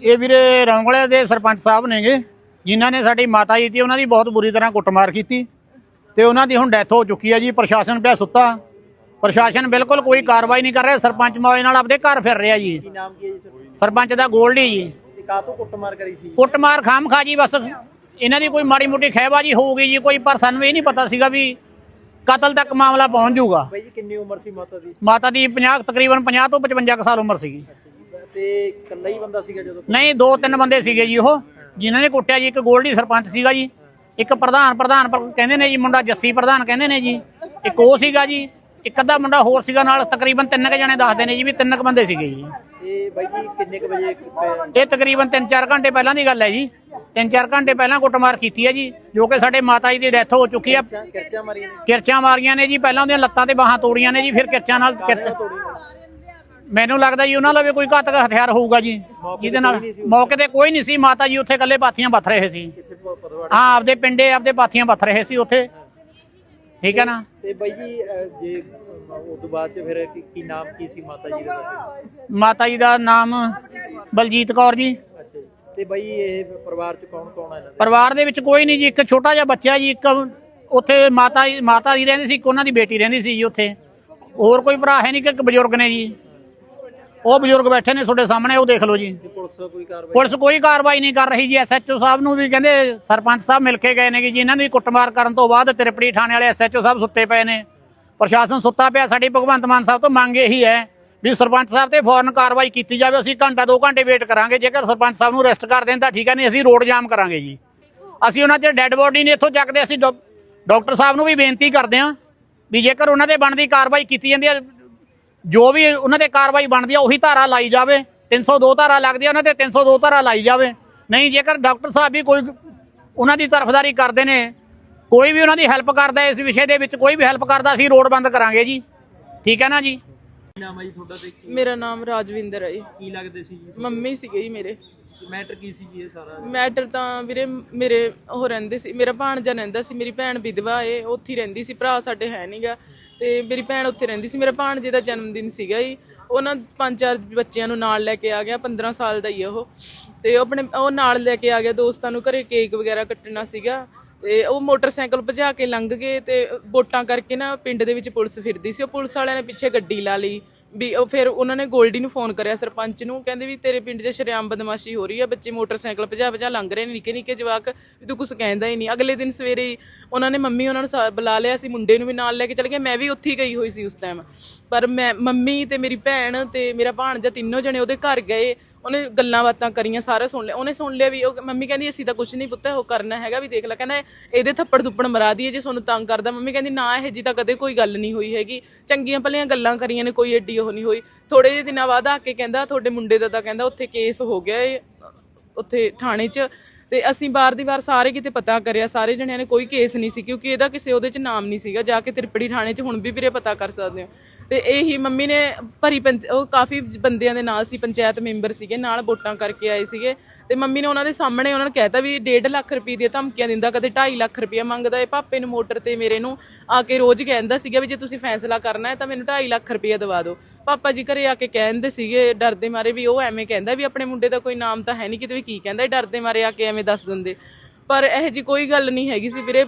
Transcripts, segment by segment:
ਇਹ ਵੀਰੇ ਰੌਂਗਲੇ ਦੇ ਸਰਪੰਚ ਸਾਹਿਬ ਨੇਗੇ ਜਿਨ੍ਹਾਂ ਨੇ ਸਾਡੀ ਮਾਤਾ ਜੀ ਦੀ ਉਹਨਾਂ ਦੀ ਬਹੁਤ ਬੁਰੀ ਤਰ੍ਹਾਂ ਕੁੱਟਮਾਰ ਕੀਤੀ ਤੇ ਉਹਨਾਂ ਦੀ ਹੁਣ ਡੈਥ ਹੋ ਚੁੱਕੀ ਹੈ ਜੀ ਪ੍ਰਸ਼ਾਸਨ ਪਿਆ ਸੁੱਤਾ। ਪ੍ਰਸ਼ਾਸਨ ਬਿਲਕੁਲ ਕੋਈ ਕਾਰਵਾਈ ਨਹੀਂ ਕਰ ਰਿਹਾ ਸਰਪੰਚ ਮੌਜ ਨਾਲ ਆਪਦੇ ਘਰ ਫਿਰ ਰਿਹਾ ਜੀ। ਕੀ ਨਾਮ ਕੀ ਹੈ ਜੀ ਸਰ? ਸਰਪੰਚ ਦਾ ਗੋਲਡੀ ਜੀ। ਤੇ ਕੁੱਟਮਾਰ ਕਰੀ ਸੀ? ਕੁੱਟਮਾਰ ਖਾਮ ਖਾ ਜੀ ਬਸ। ਇਹਨਾਂ ਦੀ ਕੋਈ ਮਾੜੀ ਮੋਟੀ ਖਹਿਬਾਜੀ ਹੋਊਗੀ ਜੀ ਕੋਈ ਪਰ ਸਾਨੂੰ ਇਹ ਨਹੀਂ ਪਤਾ ਸੀਗਾ ਵੀ ਕਤਲ ਤੱਕ ਮਾਮਲਾ ਪਹੁੰਚ ਜਾਊਗਾ। ਬਾਈ ਜੀ ਕਿੰਨੀ ਉਮਰ ਸੀ ਮਾਤਾ ਦੀ? ਮਾਤਾ ਦੀ 50 ਤਕਰੀਬਨ 50 ਤੋਂ 55 ਕੁ ਸਾਲ ਉਮਰ ਸੀਗੀ। ਤੇ ਇਕੱਲਾ ਹੀ ਬੰਦਾ ਸੀਗਾ ਜਦੋਂ ਨਹੀਂ ਦੋ ਤਿੰਨ ਬੰਦੇ ਸੀਗੇ ਜੀ ਉਹ ਜਿਨ੍ਹਾਂ ਨੇ ਕੁੱਟਿਆ ਜੀ ਇੱਕ ਗੋਲਡੀ ਸਰਪੰਚ ਸੀਗਾ ਜੀ ਇੱਕ ਪ੍ਰਧਾਨ ਪ੍ਰਧਾਨ ਪਰ- ਕਹਿੰਦੇ ਨੇ ਜੀ ਮੁੰਡਾ ਜੱਸੀ ਪ੍ਰਧਾਨ ਕਹਿੰਦੇ ਨੇ ਜੀ ਇੱਕ ਉਹ ਸੀਗਾ ਜੀ ਇੱਕ ਅੱਧਾ ਮੁੰਡਾ ਹੋਰ ਸੀਗਾ ਨਾਲ ਤਕਰੀਬਨ ਤਿੰਨ ਕੁ ਜਣੇ ਦੱਸਦੇ ਨੇ ਜੀ ਵੀ ਤਿੰਨ ਕੁ ਬੰਦੇ ਸੀਗੇ ਜੀ ਇਹ ਬਾਈ ਜੀ ਕਿੰਨੇ ਕੁ ਵਜੇ? ਇਹ ਤਕਰੀਬਨ 3-4 ਘੰਟੇ ਪਹਿਲਾਂ ਦੀ ਗੱਲ ਹੈ ਜੀ 3-4 ਘੰਟੇ ਪਹਿਲਾਂ ਕੁੱਟਮਾਰ ਕੀਤੀ ਹੈ ਜੀ ਜੋ ਕਿ ਸਾਡੇ ਮਾਤਾ ਜੀ ਦੀ ਡੈਥ ਹੋ ਚੁੱਕੀ ਹੈ ਕਿਰਚਾਂ ਕਿਰਚਾਂ ਮਾਰੀਆਂ ਨੇ ਕਿਰਚਾਂ ਮਾਰੀਆਂ ਨੇ ਜੀ ਪਹਿਲਾਂ ਉਹਦੀਆਂ ਲੱਤਾਂ ਤੇ ਬਾਹਾਂ ਤੋੜੀਆਂ ਨੇ ਜੀ ਫਿਰ ਕਿਰਚਾਂ ਨਾਲ ਕਿਰਚਾਂ। ਮੈਨੂੰ ਲੱਗਦਾ ਜੀ ਉਹਨਾਂ ਲਵੇ ਕੋਈ ਘਾਤਕ ਹਥਿਆਰ ਹੋਊਗਾ ਜੀ। ਜਿਹਦੇ ਨਾਲ ਮੌਕੇ ਤੇ ਕੋਈ ਨਹੀਂ ਸੀ। ਮਾਤਾ ਜੀ ਉੱਥੇ ਇਕੱਲੇ ਪਾਥੀਆਂ ਬੱਥ ਰਹੇ ਸੀ। ਹਾਂ ਆਪਦੇ ਪਿੰਡੇ ਆਪਦੇ ਪਾਥੀਆਂ ਬੱਥ ਰਹੇ ਸੀ ਉੱਥੇ। ਠੀਕ ਹੈ ਨਾ? ਤੇ ਬਾਈ ਜੀ ਅਹ, ਜੇ ਉਸ ਤੋਂ ਬਾਅਦ ਚ ਫਿਰ ਕੀ ਕੀ ਨਾਮ ਕੀ ਸੀ ਮਾਤਾ ਜੀ ਦਾ ਵੈਸੇ? ਮਾਤਾ ਜੀ ਦਾ ਨਾਮ ਬਲਜੀਤ ਕੌਰ ਜੀ। ਅੱਛਾ ਜੀ। ਤੇ ਬਾਈ ਇਹ ਪਰਿਵਾਰ ਚ ਕੌਣ ਕੌਣ ਹੈ ਇਹਨਾਂ ਦੇ? ਪਰਿਵਾਰ ਦੇ ਵਿੱਚ ਕੋਈ ਨਹੀਂ ਜੀ। ਇੱਕ ਛੋਟਾ ਜਿਹਾ ਬੱਚਾ ਜੀ ਇੱਕ ਉੱਥੇ ਮਾਤਾ ਜੀ ਮਾਤਾ ਜੀ ਰਹਿੰਦੀ ਸੀ ਇੱਕ ਉਹਨਾਂ ਦੀ ਬੇਟੀ ਰਹਿੰਦੀ ਸੀ ਜੀ ਉੱਥੇ। ਹੋਰ ਕੋਈ ਭਰਾ ਹੈ ਨਹੀਂ ਕਿ ਇੱਕ ਬਜ਼ੁਰਗ ਨੇ ਜੀ। ਉਹ ਬਜ਼ੁਰਗ ਬੈਠੇ ਨੇ ਤੁਹਾਡੇ ਸਾਹਮਣੇ ਉਹ ਦੇਖ ਲਓ ਜੀ। ਪੁਲਿਸ ਕੋਈ ਕਾਰਵਾਈ ਪੁਲਿਸ ਕੋਈ ਕਾਰਵਾਈ ਨਹੀਂ ਕਰ ਰਹੀ ਜੀ। ਐਸਐਚਓ ਸਾਹਿਬ ਨੂੰ ਵੀ ਕਹਿੰਦੇ ਸਰਪੰਚ ਸਾਹਿਬ ਮਿਲ ਕੇ ਗਏ ਨੇ ਕਿ ਜੀ। ਇਹਨਾਂ ਦੀ ਕੁੱਟਮਾਰ ਕਰਨ ਤੋਂ ਬਾਅਦ ਤ੍ਰਿਪੜੀ ਥਾਣੇ ਵਾਲੇ ਐਸਐਚਓ ਸਾਹਿਬ ਸੁੱਤੇ ਪਏ ਨੇ। ਪ੍ਰਸ਼ਾਸਨ ਸੁੱਤਾ ਪਿਆ। ਸਾਡੀ ਭਗਵੰਤ ਮਾਨ ਸਾਹਿਬ ਤੋਂ ਮੰਗ ਇਹੀ ਹੈ ਵੀ ਸਰਪੰਚ ਸਾਹਿਬ ਤੇ ਫੌਰਨ ਕਾਰਵਾਈ ਕੀਤੀ ਜਾਵੇ। ਅਸੀਂ ਘੰਟਾ 2 ਘੰਟੇ ਵੇਟ ਕਰਾਂਗੇ। ਜੇਕਰ ਸਰਪੰਚ ਸਾਹਿਬ ਨੂੰ ਅਰੈਸਟ ਕਰ ਦੇਣ ਤਾਂ ਠੀਕ ਹੈ ਨਹੀਂ ਅਸੀਂ ਰੋਡ ਜਾਮ ਕਰਾਂਗੇ ਜੀ। ਅਸੀਂ ਉਹਨਾਂ ਤੇ ਡੈੱਡ ਬੋਡੀ ਨੇ ਇੱਥੋਂ ਚੱਕਦੇ। ਅਸੀਂ ਡਾਕ- ਡਾਕਟਰ ਸਾਹਿਬ ਨੂੰ ਵੀ ਬੇਨਤੀ ਕਰਦੇ ਹਾਂ ਵੀ ਜੇਕਰ ਉਹਨਾਂ ਦੇ ਬਣਦੀ ਕਾਰਵਾਈ ਕੀਤੀ ਜਾਂਦੀ ਹੈ ਜੋ ਵੀ ਉਹਨਾਂ ਤੇ ਕਾਰਵਾਈ ਬਣਦੀ ਆ, ਉਹੀ ਧਾਰਾ ਲਾਈ ਜਾਵੇ। 302 ਧਾਰਾ ਲੱਗਦੀ ਆ, ਉਹਨਾਂ ਤੇ 302 ਧਾਰਾ ਲਾਈ ਜਾਵੇ। ਨਹੀਂ, ਜੇਕਰ ਡਾਕਟਰ ਸਾਹਿਬ ਵੀ ਕੋਈ ਉਹਨਾਂ ਦੀ ਤਰਫਦਾਰੀ ਕਰਦੇ ਨੇ, ਕੋਈ ਵੀ ਉਹਨਾਂ ਦੀ ਹੈਲਪ ਕਰਦਾ, ਇਸ ਵਿਸ਼ੇ ਦੇ ਵਿੱਚ ਕੋਈ ਵੀ ਹੈਲਪ ਕਰਦਾ, ਅਸੀਂ ਰੋਡ ਬੰਦ ਕਰਾਂਗੇ ਜੀ। ਠੀਕ ਹੈ ਨਾ ਜੀ? ਨਾਮ ਹੈ ਜੀ ਤੁਹਾਡਾ ਤੇ ਕੀ- ਮੇਰਾ ਨਾਮ ਰਾਜਵਿੰਦਰ ਹੈ ਜੀ। ਕੀ ਲੱਗਦੇ ਸੀ ਜੀ? ਮੰਮੀ ਸੀਗੇ ਜੀ ਮੇਰੇ। ਮੈਟਰ ਕੀ ਸੀ ਜੀ ਇਹ ਸਾਰਾ? ਮੈਟਰ ਤਾਂ ਵੀਰੇ ਮੇਰੇ ਉਹ ਰਹਿੰਦੇ ਸੀ ਮੇਰਾ ਭਾਣਜਾ ਰਹਿੰਦਾ ਸੀ ਮੇਰੀ ਭੈਣ ਵਿਧਵਾ ਏ ਉੱਥੇ ਹੀ ਰਹਿੰਦੀ ਸੀ ਭਰਾ ਸਾਡੇ ਹੈ ਨਹੀਂਗਾ ਤੇ ਮੇਰੀ ਭੈਣ ਉੱਥੇ ਰਹਿੰਦੀ ਸੀ ਮੇਰਾ ਭਾਣਜੇ ਦਾ ਜਨਮ ਦਿਨ ਸੀਗਾ ਜੀ। ਉਹਨਾਂ ਪੰਜ ਚਾਰ ਬੱਚਿਆਂ ਨੂੰ ਨਾਲ ਲੈ ਕੇ ਆ ਗਿਆ 15 ਸਾਲ ਦਾ ਹੀ ਆ ਉਹ। ਤੇ ਉਹ ਆਪਣੇ ਉਹ ਨਾਲ ਲੈ ਕੇ ਆ ਗਿਆ ਦੋਸਤਾਂ ਨੂੰ ਘਰੇ ਕੇਕ ਵਗੈਰਾ ਕੱਟਣਾ ਸੀਗਾ। ਤੇ ਉਹ ਮੋਟਰਸਾਈਕਲ ਭਜਾ ਕੇ ਲੰਘ ਗਏ ਤੇ ਵੋਟਾਂ ਕਰਕੇ ਨਾ ਪਿੰਡ ਦੇ ਵਿੱਚ ਪੁਲਿਸ ਫਿਰਦੀ ਸੀ। ਉਹ ਪੁਲਿਸ ਵਾਲਿਆਂ ਨੇ ਪਿੱਛੇ ਗੱਡੀ ਲਾ ਲਈ ਵੀ ਉਹ ਫਿਰ ਉਹਨਾਂ ਨੇ ਗੋਲਡੀ ਨੂੰ ਫੋਨ ਕਰਿਆ ਸਰਪੰਚ ਨੂੰ, ਕਹਿੰਦੇ ਵੀ ਤੇਰੇ ਪਿੰਡ 'ਚ ਸ਼ਰੇਆਮ ਬਦਮਾਸ਼ੀ ਹੋ ਰਹੀ ਆ, ਬੱਚੇ ਮੋਟਰਸਾਈਕਲ ਭਜਾ ਭਜਾ ਲੰਘ ਰਹੇ ਨੇ, ਨਿੱਕੇ ਨਿੱਕੇ ਜਵਾਕ, ਵੀ ਤੂੰ ਕੁਝ ਕਹਿੰਦਾ ਹੀ ਨਹੀਂ। ਅਗਲੇ ਦਿਨ ਸਵੇਰੇ ਹੀ ਉਹਨਾਂ ਨੇ ਮੰਮੀ ਉਹਨਾਂ ਨੂੰ ਸਾ- ਬੁਲਾ ਲਿਆ ਸੀ, ਮੁੰਡੇ ਨੂੰ ਵੀ ਨਾਲ ਲੈ ਕੇ ਚਲੇ ਗਏ। ਮੈਂ ਵੀ ਉੱਥੇ ਹੀ ਗਈ ਹੋਈ ਸੀ ਉਸ ਟਾਈਮ ਪਰ ਮੈਂ, ਮੰਮੀ ਤੇ ਮੇਰੀ ਭੈਣ ਤੇ ਮੇਰਾ ਭਾਣਜਾ ਤਿੰਨੋਂ ਜਣੇ ਉਹਦੇ ਘਰ ਗਏ। ਉਹਨੇ ਗੱਲਾਂ ਬਾਤਾਂ ਕਰੀਆਂ, ਸਾਰਾ ਸੁਣ ਲਿਆ ਉਹਨੇ ਸੁਣ ਲਿਆ ਵੀ ਉਹ ਮੰਮੀ ਕਹਿੰਦੀ, ਅਸੀਂ ਤਾਂ ਕੁਝ ਨਹੀਂ ਪੁੱਤ ਉਹ ਕਰਨਾ ਹੈਗਾ ਵੀ ਦੇਖ ਲੈ। ਕਹਿੰਦਾ, ਇਹਦੇ ਥੱਪੜ ਥੁੱਪੜ ਮਰਾ ਦਈਏ ਜੇ ਤੁਹਾਨੂੰ ਤੰਗ ਕਰਦਾ। ਮੰਮੀ ਕਹਿੰਦੀ, ਨਾ, ਇਹ ਜੀ ਤਾਂ ਕਦੇ ਕੋਈ ਗੱਲ ਨਹੀਂ ਹੋਈ ਹੈਗੀ। ਚੰਗੀਆਂ ਭਲੀਆਂ ਗੱਲਾਂ ਕਰੀਆਂ ਨੇ, ਕੋਈ ਏਡੀ ਉਹ ਨਹੀਂ ਹੋਈ। ਥੋੜੇ ਜਿਹੇ ਦਿਨਾਂ ਬਾਅਦ ਆ ਕੇ ਕਹਿੰਦਾ, ਤੁਹਾਡੇ ਮੁੰਡੇ ਦਾ ਤਾਂ ਕਹਿੰਦਾ, ਉੱਥੇ ਕੇਸ ਹੋ ਗਿਆ ਏ, ਉੱਥੇ ਥਾਣੇ 'ਚ। ਤੇ ਅਸੀਂ ਬਾਰ ਦੀ ਵਾਰ ਸਾਰੇ ਕਿਤੇ ਪਤਾ ਕਰਿਆ, ਸਾਰੇ ਜਣਿਆਂ ਨੇ ਕੋਈ ਕੇਸ ਨਹੀਂ ਸੀ, ਕਿਉਂਕਿ ਇਹਦਾ ਕਿਸੇ ਉਹਦੇ 'ਚ ਨਾਮ ਨਹੀਂ ਸੀਗਾ, ਜਾ ਕੇ ਤ੍ਰਿਪੜੀ ਥਾਣੇ 'ਚ ਹੁਣ ਵੀ ਵੀਰੇ ਪਤਾ ਕਰ ਸਕਦੇ ਹੋ। ਤੇ ਇਹੀ ਮੰਮੀ ਨੇ ਭਰੀ ਪੰਚ, ਉਹ ਕਾਫੀ ਬੰਦਿਆਂ ਦੇ ਨਾਲ ਸੀ, ਪੰਚਾਇਤ ਮੈਂਬਰ ਸੀਗੇ, ਨਾਲ ਵੋਟਾਂ ਕਰਕੇ ਆਏ ਸੀਗੇ। ਤੇ ਮੰਮੀ ਨੇ ਉਹਨਾਂ ਦੇ ਸਾਹਮਣੇ ਉਹਨਾਂ ਨੂੰ ਕਹਿਤਾ ਵੀ 1.5 ਲੱਖ ਰੁਪਏ ਦੀਆਂ ਧਮਕੀਆਂ ਦਿੰਦਾ, ਕਦੇ 2.5 ਲੱਖ ਰੁਪਏ ਮੰਗਦਾ, ਇਹ ਪਾਪੇ ਨੂੰ ਮੋਟਰ ਤੇ ਮੇਰੇ ਨੂੰ ਆ ਕੇ ਰੋਜ਼ ਕਹਿੰਦਾ ਸੀਗਾ ਵੀ ਜੇ ਤੁਸੀਂ ਫੈਸਲਾ ਕਰਨਾ ਹੈ ਤਾਂ ਮੈਨੂੰ 2.5 ਲੱਖ ਰੁਪਏ ਦਵਾ ਦਿਓ। ਪਾਪਾ ਜੀ ਘਰੇ ਆ ਕੇ ਕਹਿੰਦੇ ਸੀਗੇ, ਡਰਦੇ ਮਾਰੇ ਵੀ ਉਹ ਐਵੇਂ ਕਹਿੰਦਾ ਵੀ ਆਪਣੇ ਮੁੰਡੇ ਦਾ ਕੋਈ ਨਾਮ ਤਾਂ ਹੈ ਨਹੀਂ, ਕਿਤੇ ਵੀ ਕੀ ਕਹਿੰਦਾ ਡਰਦੇ ਮਾਰੇ ਆ ਕੇ ਐਵੇਂ ਦੱਸ ਦਿੰਦੇ? ਪਰ ਇਹ ਜੀ ਕੋਈ ਗੱਲ ਨਹੀਂ ਹੈਗੀ ਸੀ ਵੀਰੇ।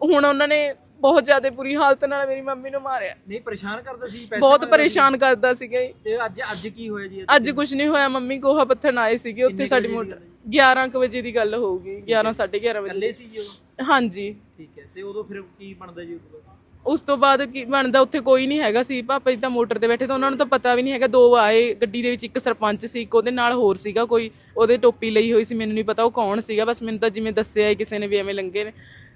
ਹੁਣ ਉਹਨਾਂ ਨੇ ਬਹੁਤ ਜ਼ਿਆਦਾ ਬੁਰੀ ਹਾਲਤ ਨਾਲ ਮੇਰੀ ਮੰਮੀ ਨੂੰ ਮਾਰਿਆ। ਨਹੀਂ ਪਰੇਸ਼ਾਨ ਕਰਦਾ ਸੀ ਪੈਸੇ ਬਹੁਤ ਪਰੇਸ਼ਾਨ ਕਰਦਾ ਸੀਗਾ ਜੀ। ਤੇ ਅੱਜ ਅੱਜ ਕੀ ਹੋਇਆ ਜੀ ਅੱਜ ਕੁਝ ਨਹੀਂ ਹੋਇਆ ਮੰਮੀ ਗੋਹਾ ਪੱਥਣ ਆਏ ਸੀਗੇ। ਉੱਥੇ ਸਾਡੀ ਮੋਟਰ 11 ਕੁ ਵਜੇ ਦੀ ਗੱਲ ਹੋਊਗੀ 11 11:30 ਵਜੇ। ਇਕੱਲੇ ਸੀ ਜੀ ਉਹ? ਹਾਂਜੀ। ਠੀਕ ਹੈ। ਤੇ ਉਦੋਂ ਫਿਰ ਕੀ ਬਣਦਾ ਜੀ ਉਦੋਂ? ਉਸ ਤੋਂ ਬਾਅਦ ਕੀ ਬਣਦਾ ਉੱਥੇ ਕੋਈ ਨਹੀਂ ਹੈਗਾ ਸੀ। ਪਾਪਾ ਜੀ ਤਾਂ ਮੋਟਰ ਤੇ ਬੈਠੇ ਤਾਂ ਉਹਨਾਂ ਨੂੰ ਤਾਂ ਪਤਾ ਵੀ ਨਹੀਂ ਹੈਗਾ। ਦੋ ਆਏ ਗੱਡੀ ਦੇ ਵਿੱਚ ਇੱਕ ਸਰਪੰਚ ਸੀ ਇੱਕ ਉਹਦੇ ਨਾਲ ਹੋਰ ਸੀਗਾ ਕੋਈ। ਉਹਦੇ ਟੋਪੀ ਲਈ ਹੋਈ ਸੀ ਮੈਨੂੰ ਨਹੀਂ ਪਤਾ ਉਹ ਕੌਣ ਸੀਗਾ। ਬਸ ਮੈਨੂੰ ਤਾਂ ਜਿਵੇਂ ਦੱਸਿਆ ਹੈ ਕਿਸੇ ਨੇ ਵੀ ਐਵੇਂ ਲੰਗੇ ਨੇ।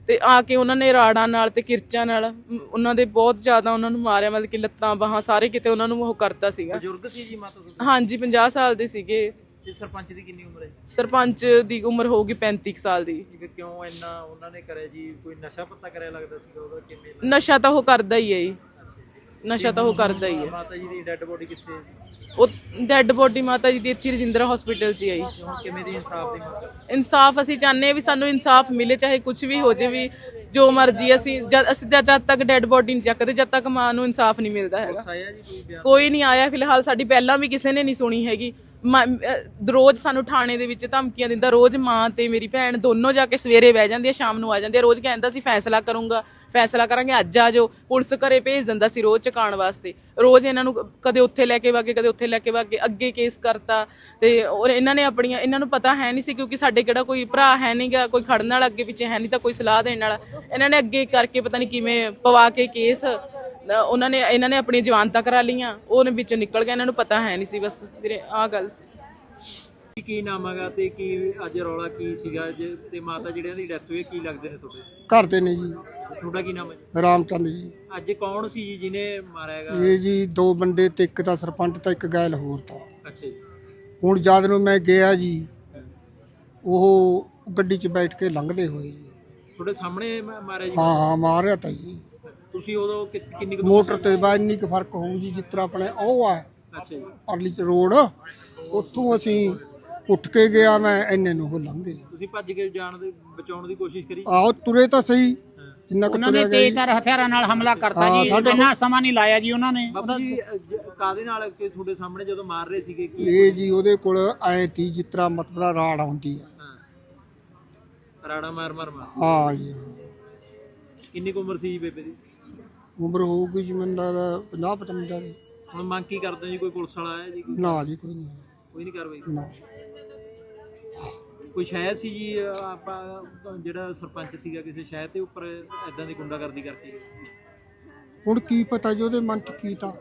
ਤੇ ਆ ਕੇ ਉਹਨਾਂ ਨੇ ਰਾੜਾਂ ਨਾਲ ਤੇ ਕਿਰਚਾਂ ਨਾਲ ਉਹਨਾਂ ਦੇ ਬਹੁਤ ਜ਼ਿਆਦਾ ਉਹਨਾਂ ਨੂੰ ਮਾਰਿਆ। ਮਤਲਬ ਕਿ ਲੱਤਾਂ ਬਾਹਾਂ ਸਾਰੇ ਕਿਤੇ ਉਹਨਾਂ ਨੂੰ ਉਹ ਕਰਤਾ ਸੀਗਾ। ਬਜ਼ੁਰਗ ਸੀ ਜੀ ਮਾਤਾ ਹਾਂਜੀ 50 ਸਾਲ ਦੇ ਸੀਗੇ। ਤੇ ਸਰਪੰਚ ਦੀ ਕਿੰਨੀ ਉਮਰ ਹੈ? ਸਰਪੰਚ ਦੀ ਉਮਰ ਹੋਊਗੀ 35 ਕੁ ਸਾਲ ਦੀ। ਜੀ ਫਿਰ ਕਿਉਂ ਇੰਨਾ ਉਹਨਾਂ ਨੇ ਕਰਿਆ ਜੀ? ਕੋਈ ਨਸ਼ਾ ਪੱਤਾ ਕਰਿਆ ਲੱਗਦਾ ਸੀਗਾ ਉਹਦਾ ਕਿਵੇਂ ਨਸ਼ਾ ਤਾਂ ਉਹ ਕਰਦਾ ਹੀ ਹੈ ਜੀ। ਨਸ਼ਾ ਤਾਂ ਉਹ ਕਰਦਾ ਹੀ ਹੈ। ਮਾਤਾ ਜੀ ਦੀ ਡੈੱਡ ਬੋਡੀ ਕਿੱਥੇ ਹੈ ਜੀ? ਉਹ ਡੈੱਡ ਬੋਡੀ ਮਾਤਾ ਜੀ ਦੀ ਇੱਥੇ ਰਜਿੰਦਰਾ ਹਸਪੀਟਲ 'ਚ ਹੀ ਆਈ ਹੁਣ ਕਿਵੇਂ ਦੀ ਇਨਸਾਫ ਦੀ ਮੰਗ ਇਨਸਾਫ ਅਸੀਂ ਚਾਹੁੰਦੇ ਹਾਂ ਵੀ ਸਾਨੂੰ ਇਨਸਾਫ ਮਿਲੇ ਚਾਹੇ ਕੁਝ ਵੀ ਹੋ ਜੇ ਵੀ ਜੋ ਮਰਜ਼ੀ ਅਸੀਂ ਜਦ ਅਸੀਂ ਤਾਂ ਜਦ ਤੱਕ ਡੈੱਡ ਬੋਡੀ ਨਹੀਂ ਚੱਕਦੇ ਜਦ ਤੱਕ ਮਾਂ ਨੂੰ ਇਨਸਾਫ ਨਹੀਂ ਮਿਲਦਾ ਹੈਗਾ। ਆਇਆ ਜੀ ਕੋਈ ਬਿਆਨ? ਕੋਈ ਨਹੀਂ ਆਇਆ। ਫਿਲਹਾਲ ਸਾਡੀ ਪਹਿਲਾਂ ਵੀ ਕਿਸੇ ਨੇ ਨਹੀਂ ਸੁਣੀ ਹੈਗੀ। ਰੋਜ਼ ਸਾਨੂੰ ਥਾਣੇ ਦੇ ਵਿੱਚ ਧਮਕੀਆਂ ਦਿੰਦਾ, ਰੋਜ਼ ਮਾਂ ਤੇ ਮੇਰੀ ਭੈਣ ਦੋਨੋਂ ਜਾ ਕੇ ਸਵੇਰੇ ਬਹਿ ਜਾਂਦੀ ਆ ਸ਼ਾਮ ਨੂੰ ਆ ਜਾਂਦੀ ਆ ਰੋਜ਼ ਕਹਿੰਦਾ ਸੀ ਫੈਸਲਾ ਕਰੂੰਗਾ, ਫੈਸਲਾ ਕਰਾਂਗੇ, ਅੱਜ ਆ ਜਾਓ, ਪੁਲਿਸ ਘਰੇ ਭੇਜ ਦਿੰਦਾ ਸੀ ਰੋਜ਼ ਚਕਾਉਣ ਵਾਸਤੇ। ਰੋਜ਼ ਇਹਨਾਂ ਨੂੰ ਕਦੇ ਉੱਥੇ ਲੈ ਕੇ ਵਾਗੇ, ਕਦੇ ਉੱਥੇ ਲੈ ਕੇ ਵਾਗੇ, ਅੱਗੇ ਕੇਸ ਕਰਤਾ ਤੇ ਔਰ ਇਹਨਾਂ ਨੇ ਆਪਣੀਆਂ, ਇਹਨਾਂ ਨੂੰ ਪਤਾ ਹੈ ਨਹੀਂ ਸੀ ਕਿਉਂਕਿ ਸਾਡੇ ਕਿਹੜਾ ਕੋਈ ਭਰਾ ਹੈ ਨਹੀਂਗਾ ਕੋਈ ਖੜਨ ਵਾਲਾ ਅੱਗੇ ਪਿੱਛੇ ਹੈ ਨਹੀਂ ਤਾਂ ਕੋਈ ਸਲਾਹ ਦੇਣ ਵਾਲਾ। ਇਹਨਾਂ ਨੇ ਅੱਗੇ ਕਰਕੇ ਪਤਾ ਨਹੀਂ ਕਿਵੇਂ ਪਵਾ ਕੇ ਕੇਸ ਉਹਨਾਂ ਨੇ ਇਹਨਾਂ ਨੇ ਆਪਣੀ ਜਵਾਨਤਾਂ ਕਰਾ ਲੀਆਂ ਉਹਨੇ ਵਿੱਚੋਂ ਨਿਕਲ ਗਿਆ ਇਹਨਾਂ ਨੂੰ ਪਤਾ ਹੈ ਨਹੀਂ ਸੀ ਬਸ। ਵੀਰੇ ਆਹ ਗੱਲ ਸੀ। ਕੀ- ਕੀ ਨਾਮ ਹੈਗਾ ਤੇ ਕੀ ਅੱਜ ਰੌਲਾ ਕੀ ਸੀਗਾ? ਤੇ ਮਾਤਾ ਜਿਹੜਿਆਂ ਦੀ ਡੈਥ ਹੋਈ ਹੈ, ਕੀ ਲੱਗਦੇ ਨੇ ਤੁਹਾਡੇ? ਘਰ ਦੇ ਨੇ ਜੀ। ਤੁਹਾਡਾ ਕੀ ਨਾਮ ਹੈ? ਰਾਮਚੰਦ ਜੀ। ਅੱਜ ਕੌਣ ਸੀ ਜੀ ਜਿਹਨੇ ਮਾਰਿਆ ਹੈਗਾ? ਇਹ ਜੀ ਦੋ ਬੰਦੇ ਤੇ ਇੱਕ ਤਾਂ ਸਰਪੰਚ ਤਾਂ ਇੱਕ ਗੈਲ ਹੋਰ ਤਾਂ। ਅੱਛਾ ਜੀ। ਹੁਣ ਜਦ ਨੂੰ ਮੈਂ ਗਿਆ ਜੀ ਉਹ ਗੱਡੀ 'ਚ ਬੈਠ ਕੇ ਲੰਘਦੇ ਹੋਏ ਜੀ। ਤੁਹਾਡੇ ਸਾਹਮਣੇ ਮ- ਮਾਰਿਆ ਜੀ? ਹਾਂ ਹਾਂ ਮਾਰਿਆ ਤਾਂ ਜੀ। ਤੁਸੀਂ ਉਦੋਂ ਕਿ- ਕਿੰਨੀ ਕੁ ਮੋਟਰ ਤੇ ਬਾ ਇੰਨੀ ਕੁ ਫ਼ਰਕ ਹੋਊ ਜੀ ਜਿਸ ਤਰ੍ਹਾਂ ਆਪਣੇ ਉਹ ਆ ਅੱਛਾ ਜੀ। ਅਰਲੀ ਚ ਰੋਡ ਉੱਥੋਂ ਅਸੀਂ ਉੱਠ ਕੇ ਗਿਆ ਮੈਂ ਇੰਨੇ ਨੂੰ ਉਹ ਲੰਘ ਗਏ। ਤੁਸੀਂ ਭੱਜ ਕੇ ਜਾਣ ਦੇ ਬਚਾਉਣ ਦੀ ਕੋਸ਼ਿਸ਼ ਕਰੀ? ਆਹੋ ਤੁਰੇ ਤਾਂ ਸਹੀ। ਜਿੰਨਾ ਕੁ ਉਹਨਾਂ ਨੇ ਤੁਰਿਆ ਗਿਆ ਜੀ। ਤੇਜ਼ਧਾਰ ਹਥਿਆਰਾਂ ਨਾਲ ਹਮਲਾ ਕਰਤਾ ਹਾਂ, ਜੀ ਸਾਡੇ ਇੰਨਾ ਸਮਾਂ ਨਹੀਂ ਲਾਇਆ ਜੀ ਉਹਨਾਂ ਨੇ। ਬਾਬੂ ਜੀ ਅ, ਜ- ਕਾਹਦੇ ਨਾਲ ਕਿ ਤੁਹਾਡੇ ਸਾਹਮਣੇ ਜਦੋਂ ਮਾਰ ਰਹੇ ਸੀਗੇ ਕੀ? ਇਹ ਜੀ ਉਹਦੇ ਕੋਲ ਐ ਤੀ ਜਿਸ ਤਰ੍ਹਾਂ ਮਤਲਬ ਰਾੜ ਹੁੰਦੀ ਆ। ਹਾਂ। ਰਾੜਾ ਮਾਰ ਮਾਰ ਮਾਰ ਹਾਂ ਜੀ। ਕਿੰਨੀ ਕੁ ਉਮਰ ਸੀ ਜੀ ਬੇਬੇ ਦੀ? ਉਮਰ ਹੋਊਗੀ ਜੀ ਮੈਨੂੰ ਲੱਗਦਾ 50 55 ਦੀ। ਹੁਣ ਮੰਗ ਕੀ ਕਰਦੇ ਹੋ ਜੀ? ਕੋਈ ਪੁਲਿਸ ਵਾਲਾ ਆਇਆ ਜੀ? ਕੋਈ ਨਾ ਜੀ ਕੋਈ ਨਹੀਂ ਕੋਈ ਨਹੀਂ ਕਾਰਵਾਈ? ਨਾ। ਕੋਈ ਸ਼ਹਿਰ ਸੀ ਜੀ ਆਪਾਂ ਜਿਹੜਾ ਸਰਪੰਚ ਸੀਗਾ ਕਿਸੇ ਸ਼ਹਿਰ ਦੇ ਉੱਪਰ ਐਦਾਂ ਦੀ ਗੁੰਡਾਗਰਦੀ ਕਰਤੀ? ਹੁਣ ਕੀ ਪਤਾ ਜੀ ਉਹਦੇ ਮਨ 'ਚ ਕੀ ਤਾਂ।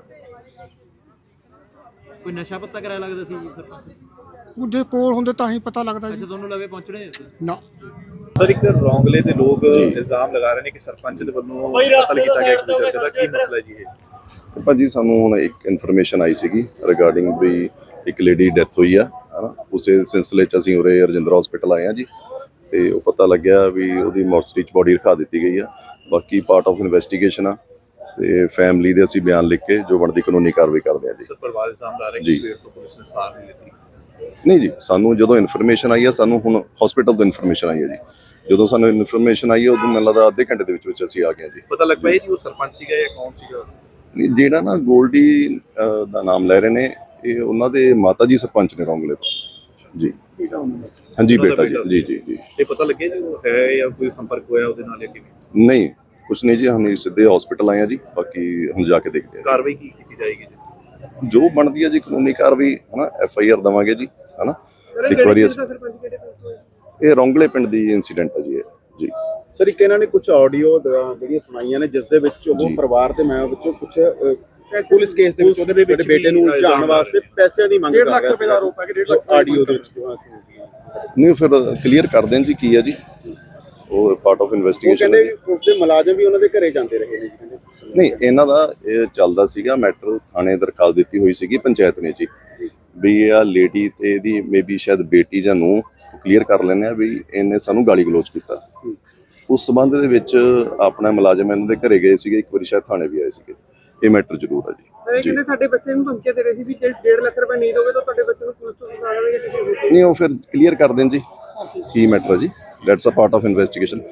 ਕੋਈ ਨਸ਼ਾ ਪੱਤਾ ਕਰਾਇਆ ਲੱਗਦਾ ਸੀ ਜੀ ਸਰਪੰਚ ਉਹਦੇ ਕੋਲ ਹੁੰਦੇ ਤਾਂ ਹੀ ਪਤਾ ਲੱਗਦਾ ਅੱਛਾ ਜੀ ਤੁਹਾਨੂੰ ਲਵੇ ਪਹੁੰਚਣੇ ਨਹੀਂ ਦਿੱਤੇ? ਨਾ। ਸਰ ਇੱਕ ਰੌਂਗਲੇ ਦੇ ਲੋਕ ਇਲਜ਼ਾਮ ਲਗਾ ਰਹੇ ਨੇ ਕਿ ਸਰਪੰਚ ਦੇ ਵੱਲੋਂ ਕਤਲ ਕੀਤਾ ਗਿਆ ਦੂਜੇ ਦਾ ਕੀ ਮਸਲਾ ਹੈ ਜੀ ਇਹ? ਭਾਜੀ ਸਾਨੂੰ ਹੁਣ ਇੱਕ ਇਨਫੋਰਮੇਸ਼ਨ ਆਈ ਸੀਗੀ ਰਿਗਾਰਡਿੰਗ ਵੀ ਇੱਕ ਲੇਡੀ ਡੈਥ ਹੋਈ ਆ ਹਨਾ? ਉਸੇ ਸਿਲਸਿਲੇ ਚ ਅਸੀਂ ਉਰੇ ਰਜਿੰਦਰ ਹਸਪੀਟਲ ਆਏ ਆ ਜੀ ਤੇ ਉਹ ਪਤਾ ਲੱਗਿਆ ਵੀ ਉਹਦੀ ਮੋਰਚਰੀ ਚ ਬੋਡੀ ਰਖਾ ਦਿੱਤੀ ਗਈ ਆ। ਬਾਕੀ ਪਾਰਟ ਆਫ ਇਨਵੈਸਟੀਗੇਸ਼ਨ ਆ ਤੇ ਫੈਮਿਲੀ ਦੇ ਅਸੀਂ ਬਿਆਨ ਲਿਖ ਕੇ ਜੋ ਬਣਦੀ ਕਾਨੂੰਨੀ ਕਾਰਵਾਈ ਕਰਦੇ ਆ ਜੀ। ਸਰ ਪਰਿਵਾਰ ਇਲਜ਼ਾਮ ਲਾ ਰਹੇ ਜੀ। ਕਿ ਸਵੇਰ ਤੋਂ ਪੁਲਿਸ ਨੇ ਸਾਥ ਨਹੀਂ ਦਿੱਤੀ ਨਹੀਂ ਜੀ ਸਾਨੂੰ ਜਦੋਂ ਇਨਫੋਰਮੇਸ਼ਨ ਆਈ ਆ ਸਾਨੂੰ ਹੁਣ ਹਸਪੀਟਲ ਤੋਂ ਇਨਫੋਰਮੇਸ਼ਨ ਆਈ ਆ ਜੀ। ਜਦੋਂ ਸਾਨੂੰ ਇਨਫੋਰਮੇਸ਼ਨ ਆਈ ਆ ਉਦੋਂ ਮੈਨੂੰ ਲੱਗਦਾ ਅੱਧੇ ਘੰਟੇ ਦੇ ਵਿੱਚ ਵਿੱਚ ਅਸੀਂ ਆ ਗਏ ਜੀ। ਪਤਾ ਲੱਗ ਪਿਆ ਜੀ ਉਹ ਸਰਪੰਚ ਸੀਗਾ ਜਾਂ ਕੌਣ ਸੀਗਾ? ਨਹੀਂ, ਜਿਹੜਾ ਨਾ ਗੋਲਡੀ ਅਹ, ਦਾ ਨਾਮ ਲੈ ਰਹੇ ਨੇ ਇਹ ਉਹਨਾਂ ਦੇ ਮਾਤਾ ਜੀ ਸਰਪੰਚ ਨੇ ਰੌਂਗਲੇ ਤੋਂ। ਜੀ। ਹਾਂਜੀ ਉਹਨਾਂ ਦਾ ਬੇਟਾ ਜੀ। ਬੇਟਾ। ਜੀ ਜੀ ਜੀ। ਇਹ ਪਤਾ ਲੱਗਿਆ ਜੀ ਉਹ ਹੈ ਜਾਂ ਕੋਈ ਸੰਪਰਕ ਹੋਇਆ ਉਹਦੇ ਨਾਲ ਜਾਂ ਕਿਵੇਂ? ਨਹੀਂ ਕੁਛ ਨਹੀਂ ਜੀ ਹਮ ਸਿੱਧੇ ਹਸਪੀਟਲ ਆਏ ਆ ਜੀ ਬਾਕੀ ਹੁਣ ਜਾ ਕੇ ਦੇਖਦੇ ਆ ਕਾਰਵਾਈ ਕੀ ਕੀਤੀ ਜਾਏਗੀ ਜੀ? ਜੋ ਬਣਦੀ ਹੈ ਜੀ ਕਾਨੂੰਨੀ ਕਾਰਵਾਈ ਹਨਾ ਐਫ ਆਈ ਆਰ ਦਵਾਂਗੇ ਜੀ। ਹਨਾ? ਇੱਕ ਵਾਰੀ ਅਸੀਂ- ਇਹ ਰੌਂਗਲੇ ਪਿੰਡ ਦੀ ਇਨਸੀਡੈਂਟ ਹੈ ਜੀ ਇਹ ਜੀ। ਸਰ ਇੱਕ ਇਹਨਾਂ ਨੇ ਕੁਝ ਆਡੀਓ ਜਿਹੜੀਆਂ ਸੁਣਾਈਆਂ ਨੇ ਜਿਸ ਦੇ ਵਿੱਚ ਉਹ ਜੀ। ਪਰਿਵਾਰ ਤੇ ਮੈਂ ਵਿੱਚੋਂ ਕੁਝ ਪੁਲਿਸ ਕੇਸ ਦੇ ਵਿੱਚ ਉਹਦੇ ਪੁਲਿਸ ਦੇ ਤੁਹਾਡੇ ਵਿੱਚ ਬੇਟੇ ਨੂੰ ਉਲਝਾਉਣ ਵਾਸਤੇ ਪੈਸਿਆਂ ਦੀ ਮੰਗ ਕਰ ਰਿਹਾ ਲੱਖ ਰੁਪਏ ਦਾ ਆਰੋਪ ਹੈ ਕਿ 1.5 ਲੱਖ ਆਡੀਓ ਦੇ ਵਿੱਚ ਜੋ ਸੁਣੀ ਗਈਆਂ। ਨਹੀਂ ਫਿਰ ਕਲੀਅਰ ਕਰ ਦੇਣ ਜੀ ਕੀ ਹੈ ਜੀ। ਉਹ ਪਾਰਟ ਆਫ ਉਹ ਇਨਵੈਸਟੀਗੇਸ਼ਨ ਕਹਿੰਦੇ ਵੀ ਉਸ ਦੇ ਮੁਲਾਜ਼ਮ ਵੀ ਉਹਨਾਂ ਦੇ ਘਰੇ ਜਾਂਦੇ ਰਹੇ ਨੇ ਜੀ ਕਹਿੰਦੇ। ਨਹੀਂ ਇਹਨਾਂ ਦਾ ਇਹ ਚੱਲਦਾ ਸੀਗਾ ਮੈਟਰ ਥਾਣੇ ਦਰਖਾਸਤ ਦਿੱਤੀ ਹੋਈ ਸੀਗੀ ਪੰਚਾਇਤ ਨੇ ਜੀ। ਵੀ ਇਹ ਆ ਲੇਡੀ ਤੇ ਇਹਦੀ ਮੇਬੀ ਸ਼ਾਇਦ ਬੇਟੀ ਜਾਂ ਨੂੰ ਕਲੀਅਰ ਕਰ ਲੈਣੇ ਆ ਵੀ ਇਹਨੇ ਸਾਨੂੰ ਗਾਲੀ ਗਲੋਚ ਕੀਤਾ। ਉਸ ਸਬੰਧ ਦੇ ਵਿੱਚ ਆਪਣਾ ਮੁਲਾਜ਼ਮ ਇਹਨਾਂ ਦੇ ਘਰੇ ਗਏ ਸੀਗੇ ਇੱਕ ਵਾਰੀ ਸ਼ਾਇਦ ਥਾਣੇ ਵੀ ਆਏ ਸੀਗੇ। ਇਹ ਮੈਟਰ ਜ਼ਰੂਰ ਆ ਜੀ। ਜੀ। ਸਾਡੇ ਬੱਚੇ ਨੂੰ ਧਮਕੀਆਂ ਦੇ ਰਹੇ ਸੀ ਵੀ ਜੇ 1.5 ਲੱਖ ਰੁਪਏ ਨਹੀਂ ਦੋਗੇ ਤਾਂ ਤੁਹਾਡੇ ਬੱਚੇ ਨੂੰ ਪੁਲਿਸ ਤੋਂ ਨਹੀਂ ਉਹ ਫਿਰ ਕਲੀਅਰ ਕਰ ਦੇਣ ਜੀ। ਕੀ ਮੈਟਰ ਹੈ ਜੀ? That's a part of investigation